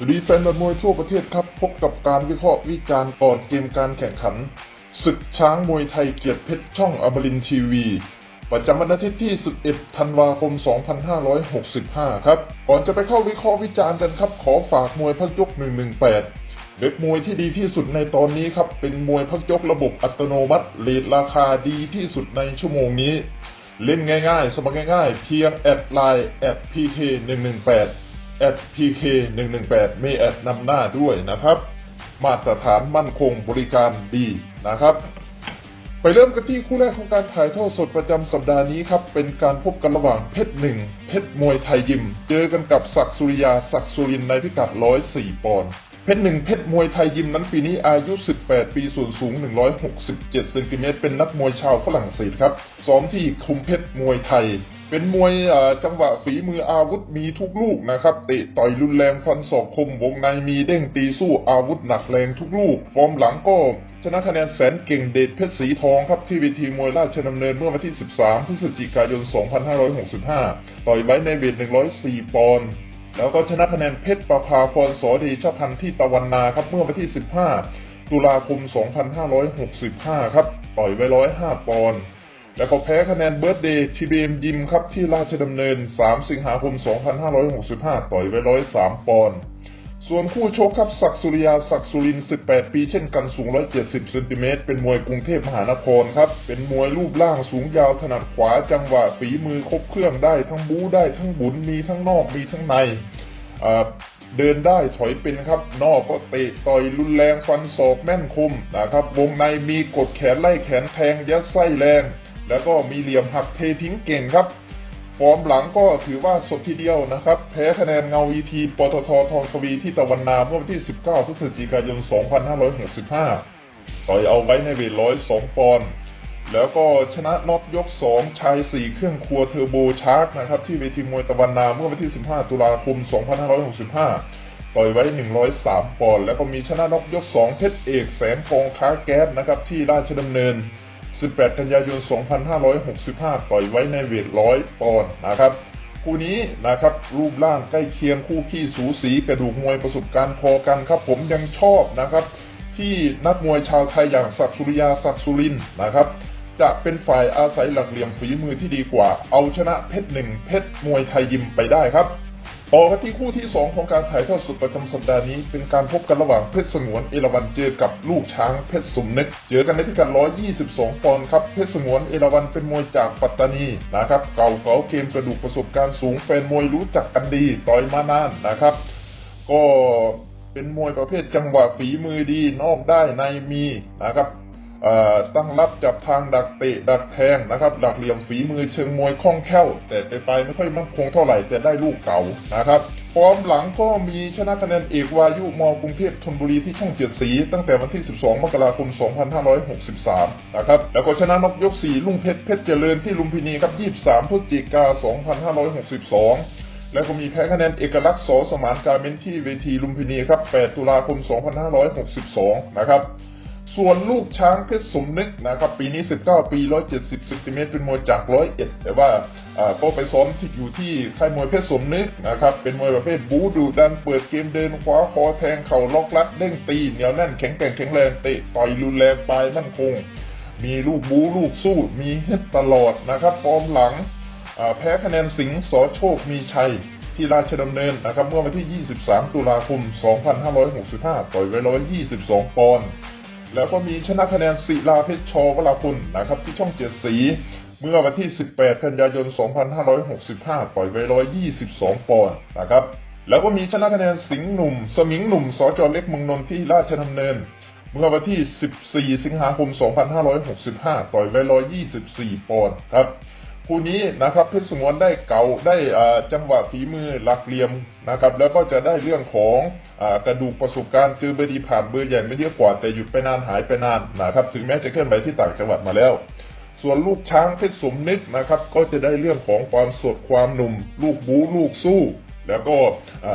สวัสดีแฟนบอลมวยทั่วประเทศครับ พบกับการวิเคราะห์วิจารณ์ก่อนเกมการแข่งขันศึกช้างมวยไทยเกียรติเพชรช่องอบรินทีวี ประจำวันอาทิตย์ที่ 11 ธันวาคม 2565 ครับ ก่อนจะไปเข้าวิเคราะห์วิจารณ์กันครับ ขอฝากมวยพักยก 118 เว็บมวยที่ดีที่สุดในตอนนี้ครับ เป็นมวยพักยกระบบอัตโนมัติเลทราคาดีที่สุดในชั่วโมงนี้ เล่นง่ายๆ สมัครง่ายๆ เพียงแอดไลน์แอด PK 118แอ ด PK 118 ไม่แอดนำหน้าด้วยนะครับ มาตรฐานมั่นคงบริการดีนะครับ ไปเริ่มกันที่คู่แรกของการถ่ายทอดสดประจำสัปดาห์นี้ครับ เป็นการพบกันระหว่างเพชรหนึ่งเพชรมวยไทยยิม เจอกันกับศักสุริยาศักสุรินในพิกัด 104 ปอนด์เพชรหนึ่งเพชรมวยไทยยิมนั้นปีนี้อายุ 18 ปีส่วนสูง 167เซนติเมตรเป็นนักมวยชาวฝรั่งเศสครับซ้อมที่คุมเพชรมวยไทย เป็นมวยจังหวะฝีมืออาวุธมีทุกลูกนะครับเตะต่อยรุนแรงฟันศอกคมวงในมีเด้งตีสู้อาวุธหนักแรงทุกลูก ฟอร์มหลังก็ชนะคะแนนแสนเก่งเดชเพชรสีทองครับที่เวทีมวยราชดำเนินเมื่อวันที่ 13 พฤศจิกายน 2565 ต่อยไว้ในเวท 104 ปอนด์แล้วก็ชนะคะแนนเพชรประภาพรสอเดชพันธ์ที่ตะวันนาครับเมื่อวันที่ 15 ตุลาคม 2565 ครับ ต่อยไว้ 105 ปอนด์ แล้วก็แพ้คะแนนเบิร์ดเดย์ทีบีเอ็มยิมครับที่ราชดำเนิน 3 สิงหาคม 2565 ต่อยไว้103 ปอนด์ ส่วนคู่ชกครับศักสุริยาศักสุริน 18 ปีเช่นกันสูง 170 เซนติเมตรเป็นมวยกรุงเทพมหานครครับ เป็นมวยรูปร่างสูงยาวถนัดขวาจังหวะฝีมือครบเครื่องได้ทั้งบู๊ได้ทั้งบุนมีทั้งนอกมีทั้งในเดินได้ถอยเป็นครับ นอกก็เตะต่อยรุนแรงฟันศอกแม่นคมนะครับ วงในมีกดแขนไล่แขนแทงยัดไส้แรง แล้วก็มีเหลี่ยมหักเททิ้งเก่งครับ ฟอร์มหลังก็ถือว่าสดทีเดียวนะครับ แพ้คะแนนเงาวีทีปตททองทวีที่ตะวันนาเมื่อวันที่ 19 พฤศจิกายน 2565 ต่อยเอาไว้ในเวท102 ปอนด์แล้วก็ชนะน็อกยก 2 ชาย 4 เครื่องครัวเทอร์โบชาร์กนะครับ ที่เวทีมวยตะวันนาเมื่อวันที่ 15 ตุลาคม 2565 ต่อยไว้ 103 ปอนด์แล้วก็มีชนะน็อกยก 2 เพชรเอกแสนกองค้าแก๊สนะครับที่ราชดำเนิน 18 กันยายน 2565 ต่อยไว้ในเวท100ปอนด์นะครับคู่นี้นะครับรูปร่างใกล้เคียงคู่ขี้สูสีกระดูกมวยประสบการณ์พอกันครับ ผมยังชอบนะครับ ที่นักมวยชาวไทยอย่างศักสุริยาศักสุรินนะครับ จะเป็นฝ่ายอาศัยหลักเหลี่ยมฝีมือที่ดีกว่า เอาชนะเพชรหนึ่งเพชรมวยไทยยิมไปได้ครับ ต่อกันที่คู่ที่ 2 ของการถ่ายทอดสดประจำสัปดาห์นี้ เป็นการพบกันระหว่างเพชรสงวนเอราวันเจอกับลูกช้างเพชรสมนึกเจอกันในพิกัด 122 ปอนด์ครับเพชรสงวนเอราวันเป็นมวยจากปัตตานีนะครับเก่าเก่าเกมกระดูกประสบการณ์สูงแฟนมวยรู้จักกันดีต่อยมานานนะครับ ก็เป็นมวยประเภทจังหวะฝีมือดีนอกได้ในมีนะครับ ตั้งรับจับทางดักเตะดักแทงนะครับ ดักเหลี่ยมฝีมือเชิงมวยคล่องแคล่ว แต่ไปไปไม่ค่อยมั่นคงเท่าไหร่แต่ได้ลูกเก่านะครับฟอร์มหลังก็มีชนะคะแนนเอกวายุมอกรุงเทพธนบุรีที่ช่องเจ็ดสี ตั้งแต่วันที่ 12 มกราคม 2563 นะครับ แล้วก็ชนะนกยก 4 ลุงเพชรเพชรเจริญที่ลุมพินีครับ 23 พฤศจิกา 2562แล้วก็มีแพ้คะแนนเอกลักษณ์สสมานการเมนที่เวทีลุมพินีครับ 8 ตุลาคม 2562 นะครับ ส่วนลูกช้างเพชรสมนึกนะครับปีนี้ 19 ปี 170เซนติเมตรเป็นมวยจาก 101 แต่ว่าก็ไปซ้อมที่อยู่ที่ค่ายมวยเพชรสมนึกนะครับเป็นมวยประเภทบูดูดันเปิดเกมเดินขวาคอแทงเข่าล็อกลัดเด้งตีเหนียวแน่นแข็งแกร่งแข็งแรงเตะต่อยรุนแรงปลายมั่นคง มีลูกบูลูกสู้มีเฮ็ดตลอดนะครับฟอร์มหลังแพ้คะแนนสิงห์สอโชคมีชัยที่ราชดำเนินนะครับเมื่อวันที่ 23 ตุลาคม 2565 ต่อยไว้ 122 ปอนด์ แล้วก็มีชนะคะแนนศิลาเพชรชวราคุณนะครับที่ช่องเจ็ดสี เมื่อวันที่ 18 กันยายน 2565 ต่อยไว้122 ปอนด์นะครับ แล้วก็มีชนะคะแนนสิงห์หนุ่ม สมิงหนุ่มสจเล็กเมืองนนท์ที่ราชดำเนิน เมื่อวันที่ 14 สิงหาคม 2565 ต่อยไว้124 ปอนด์ครับ คู่นี้นะครับเพชรสงวนได้เก่าได้จังหวะฝีมือหลักเหลี่ยมนะครับแล้วก็จะได้เรื่องของอกระดูกประสบการณ์เจอเบอร์ดีผ่านเบอร์ใหญ่ไม่เยอะกว่าแต่หยุดไปนานหายไปนานนะครับถึงแม้จะเคลื่อนไปที่ต่างจังหวัดมาแล้ว ส่วนลูกช้างเพชรสมนึกนะครับก็จะได้เรื่องของความสดความหนุ่ม ลูกบู๊ลูกสู้ แล้วก็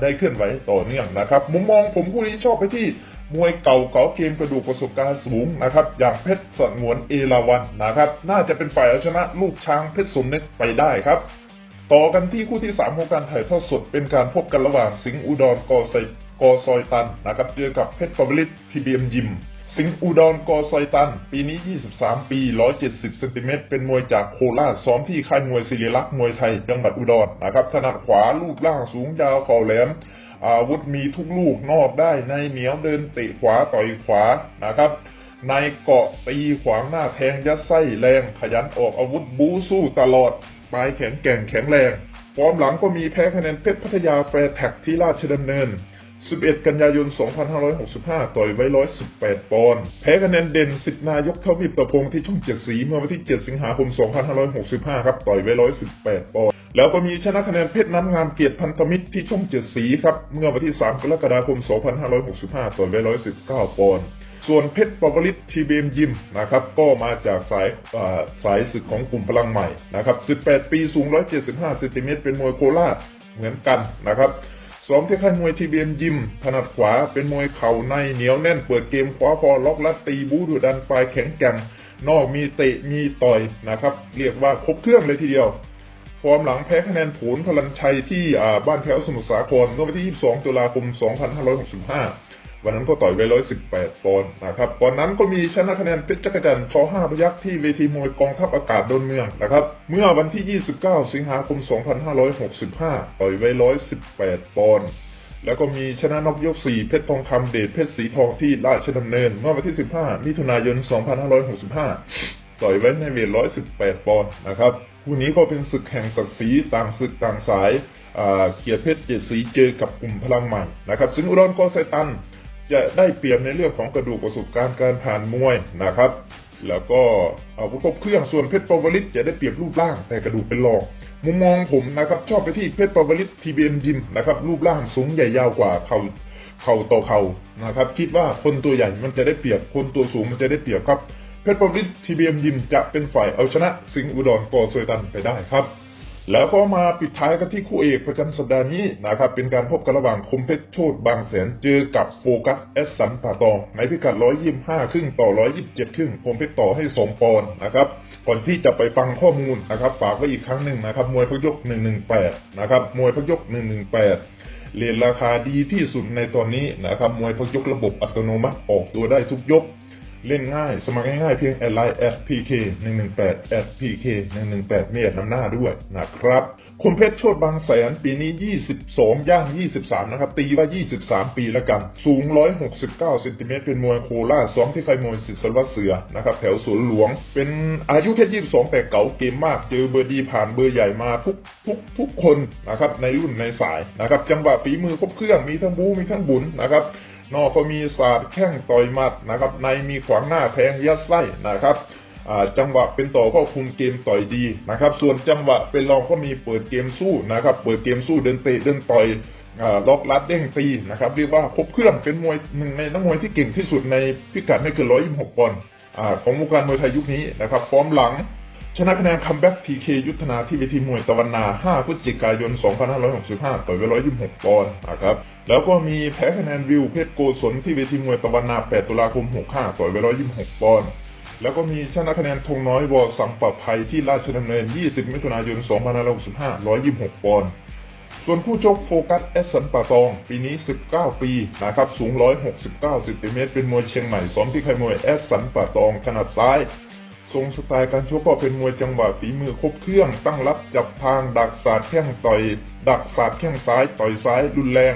ได้เคลื่อนไหวต่อเนื่องนะครับมุมมองผมคู่นี้ชอบไปที่ มวยเก่าเก่าเกมกระดูกประสบการณ์สูงนะครับอย่างเพชรสงวนเอราวันนะครับ น่าจะเป็นฝ่ายเอาชนะลูกช้างเพชรสมนึกไปได้ครับ ต่อกันที่คู่ที่ 3 ของการถ่ายทอดสดเป็นการพบกันระหว่างสิงห์อุดรกอไซกอซอยตันนะครับเจอกับเพชรปวลิตทีบีเอ็มยิม สิงห์อุดรกอซอยตัน ปีนี้ 23 ปี 170เซนติเมตรเป็นมวยจากโคราชซ้อมที่ค่ายมวยศิริลักษ์มวยไทยจังหวัดอุดรนะครับถนัดขวาลูกล่างสูงยาวเข่าแหลม อาวุธมีทุกลูกนอกได้ในเหนียวเดินเตะขวาต่อยขวานะครับในเกาะตีขวางหน้าแทงยัดไส้แรงขยันออกอาวุธบูสู้ตลอดปลายแข็งแกร่งแข็งแรงฟอร์มหลังก็มีแพ้คะแนนเพชรพัทยาแฟร์แท็กที่ราชดำเนิน 11 กันยายน 2565 ต่อยไว้ 118 ปอนด์ แพ้คะแนนเด่นสิทธนายกเทวิปตะพงที่ช่องเจ็ดสีเมื่อวันที่ 7 สิงหาคม 2565 ครับ ต่อยไว้ 118 ปอนด์ แล้วก็มีชนะคะแนนเพชรน้ำงามเกียรติพันธมิตรที่ช่องเจ็ดสีครับ เมื่อวันที่ 3 กรกฎาคม 2565ต่อยไว้119ปอนด์ส่วนเพชรปวลิตทีเบมยิมนะครับก็มาจากสายาสายศึกของกลุ่มพลังใหม่นะครับ 18 ปีสูง 175เซนติเมตรเป็นมวยโคราชเหมือนกันนะครับซ้อมที่ค่ายมวยทีเบมยิมถนัดขวาเป็นมวยเข่าในเหนียวแน่นเปิดเกมคว้าฟอล็อกลัดตีบูดุดันปลายแข็งแกร่งนอกมีเตะมีต่อยนะครับ เรียกว่าครบเครื่องเลยทีเดียว ฟอร์มหลังแพ้คะแนนผลพลันชัยที่บ้านแถวสมุทรสาครเมื่อวันที่ 22 ตุลาคม 2565 วันนั้นก็ต่อยไว้118 ปอนด์นะครับก่อนนั้นก็มีชนะคะแนนเพชรจักรจันทร์ช5พยักษ์ที่เวทีมวยกองทัพอากาศดอนเมืองนะครับเมื่อวันที่ 29 สิงหาคม 2565 ต่อยไว้118 ปอนด์แล้วก็มีชนะนกยก4เพชรทองคำเดชเพชรสีทองที่ราชดำเนิน เมื่อวันที่ 15 มิถุนายน 2565 ต่อยไว้ในเวท118ปอนด์นะครับคู่นี้ก็เป็นศึกแห่งศักดิ์ศรีต่างศึกต่างสายเกียรติเพชรเจ็ดสีเจอกับกลุ่มพลังใหม่นะครับซึ่งอุดรก็ไซตันจะได้เปรียบในเรื่องของกระดูกประสบการณ์การผ่านมวยนะครับ แล้วก็อาวุธครบเครื่องส่วนเพชรปวลิตจะได้เปรียบรูปร่างแต่กระดูกเป็นรองมุมมองผมนะครับชอบไปที่เพชรปวลิตทีเบียมยิมนะครับรูปร่างสูงใหญ่ยาวกว่าเขาเข่าต่อเข่านะครับ คิดว่าคนตัวใหญ่มันจะได้เปรียบคนตัวสูงมันจะได้เปรียบครับ เพชรปวิททีเบียมยิมจะเป็นฝ่ายเอาชนะสิงห์อุดรกอซวยตันไปได้ครับ แล้วก็มาปิดท้ายกันที่คู่เอกประจำสัปดาห์นี้นะครับ เป็นการพบกันระหว่างคมเพชรโชตบางแสนเจอกับโฟกัสเอสสันป่าตองในพิกัด 125 ครึ่งต่อ 127 ครึ่งคมเพชรต่อให้ 2 ปอนด์นะครับ ก่อนที่จะไปฟังข้อมูลนะครับฝากไว้อีกครั้งหนึ่งนะครับมวยพักยก 118 นะครับมวยพักยก 118เรียนราคาดีที่สุดในตอนนี้นะครับมวยพกยกระบบอัตโนมัติออกตัวได้ทุกยก เล่นง่าย สมัครง่ายๆเพียงแอดไลน์ SPK 118 SPK 118มีแอดนำหน้าด้วยนะครับ คุณเพชรโชดบางแสนปีนี้ 22 ย่าง 23 นะครับ ตีว่า 23 ปีแล้วกัน สูง 169เซนติเมตรเป็นมวยโคราชซ้อมที่ไฟมวยสิทธิ์สวัตรเสือนะครับแถวสวนหลวง เป็นอายุแค่ 22 แต่เก๋าเกมมาก เจอเบอร์ดีผ่านเบอร์ใหญ่มาทุกทุกทุกคนนะครับในรุ่นในสายนะครับจังหวะฝีมือครบเครื่องมีทั้งบูมีทั้งบุญนะครับ นอกก็มีศาสตร์แข้งต่อยหมัดนะครับ ในมีขวางหน้าแทงยัดไส้นะครับจังหวะเป็นต่อก็คุมเกมต่อยดีนะครับ ส่วนจังหวะเป็นรองก็มีเปิดเกมสู้นะครับ เปิดเกมสู้เดินเตะเดินต่อยล็อกลัดเด้งตีนะครับเรียกว่าครบเครื่องเป็นมวยหนึ่งในนักมวยที่เก่งที่สุดในพิกัดไม่เกิน126ปอนด์ของวงการมวยไทยยุคนี้นะครับฟอร์มหลัง ชนะคะแนนคัมแบ็กทีเคยุทธนาที่เวทีมวยตะวันนา 5 พฤศจิกายน 2565 ต่อยไว้126ปอนด์นะครับแล้วก็มีแพ้คะแนนวิวเพชรโกศลที่เวทีมวยตะวันนา 8 ตุลาคม 65 ต่อยไว้126ปอนด์แล้วก็มีชนะคะแนนธงน้อยวอสังปะภัยที่ราชดำเนิน 20 มิถุนายน 2565 126ปอนด์ส่วนผู้ชกโฟกัสเอสสันป่าตอง ปีนี้ 19 ปีนะครับสูง 169ซนติเมตรเป็นมวยเชียงใหม่ซ้อมที่ค่ายมวยเอสสันป่าตองถนัดซ้าย ทรงสไตล์การชกก็เป็นมวยจังหวะฝีมือครบเครื่อง ตั้งรับจับทางดักสาดแข้งต่อย ดักสาดแข้งซ้ายต่อยซ้ายรุนแรง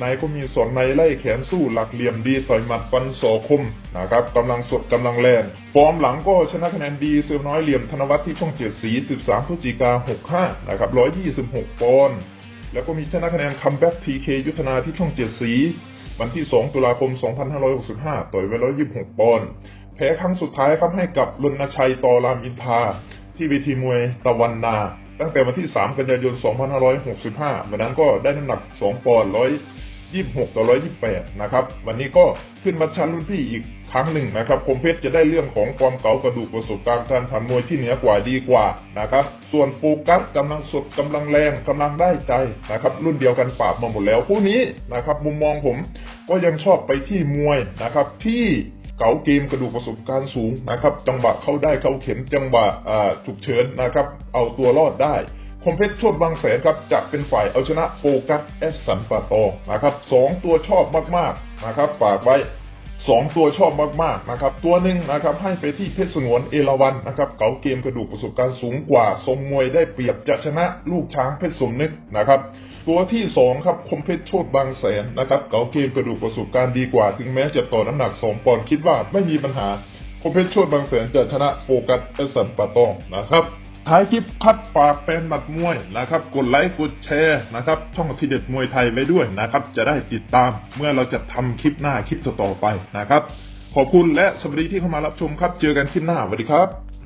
ในก็มีสอนในไล่แขนสู้หลักเหลี่ยมดีต่อยหมัดฟันศอกคมนะครับกำลังสดกำลังแรงฟอร์มหลังก็ชนะคะแนนดีเซลน้อยเหลี่ยมธนวัฒน์ที่ช่องเจ็ดสี13พฤศจิกา65นะครับ126ปอนด์แล้วก็มีชนะคะแนนคัมแบ็กทีเคยุทธนาที่ช่องเจ็ดสีวันที่ 2 ตุลาคม 2565 ต่อยไว้126 ปอนด์ แพ้ครั้งสุดท้ายครับให้กับรณชัยตอรามอินทา ที่เวทีมวยตะวันนา ตั้งแต่วันที่ 3 กันยายน 2565 วันนั้นก็ได้น้ำหนัก 2 ปอนด์126 ต่อ 128 นะครับ วันนี้ก็ขึ้นมาชั้นรุ่นพี่อีกครั้งหนึ่งนะครับคมเพชรจะได้เรื่องของความเก๋ากระดูกประสบการณ์การผ่านมวยที่เหนือกว่าดีกว่านะครับ ส่วนโฟกัสกำลังสดกำลังแรงกำลังได้ใจนะครับ รุ่นเดียวกันปราบมาหมดแล้วผู้นี้นะครับ มุมมองผมก็ยังชอบไปที่มวยนะครับที่ เก๋าเกมกระดูกประสบการณ์สูงนะครับ จังหวะเข้าได้เข้าเข็มจังหวะฉุกเฉินนะครับ เอาตัวรอดได้คอมเพชรโชดบางแสนครับจะเป็นฝ่ายเอาชนะโฟกัสเอสสันปาโตนะครับสองตัวชอบมากๆนะครับฝากไว้ สองตัวชอบมากๆนะครับตัวหนึ่งนะครับให้ไปที่เพชรสงวนเอราวันนะครับเก๋าเกมกระดูกประสบการณ์สูงกว่าทรงมวยได้เปรียบจะชนะลูกช้างเพชรสมนึกนะครับตัวที่สองครับคมเพชรโชดบางแสนนะครับเก๋าเกมกระดูกประสบการณ์ดีกว่า ถึงแม้จะต่อน้ำหนักสองปอนด์คิดว่าไม่มีปัญหาคมเพชรโชดบางแสนจะชนะโฟกัสเอสันปาตองนะครับ ท้ายคลิปคัดฝากแฟนหมัดมวยนะครับ กดไลค์กดแชร์นะครับ ช่องทีเด็ดมวยไทยไว้ด้วยนะครับ จะได้ติดตามเมื่อเราจะทำคลิปหน้าคลิปต่อๆไปนะครับ ขอบคุณและสวัสดีที่เข้ามารับชมครับ เจอกันคลิปหน้าสวัสดีครับ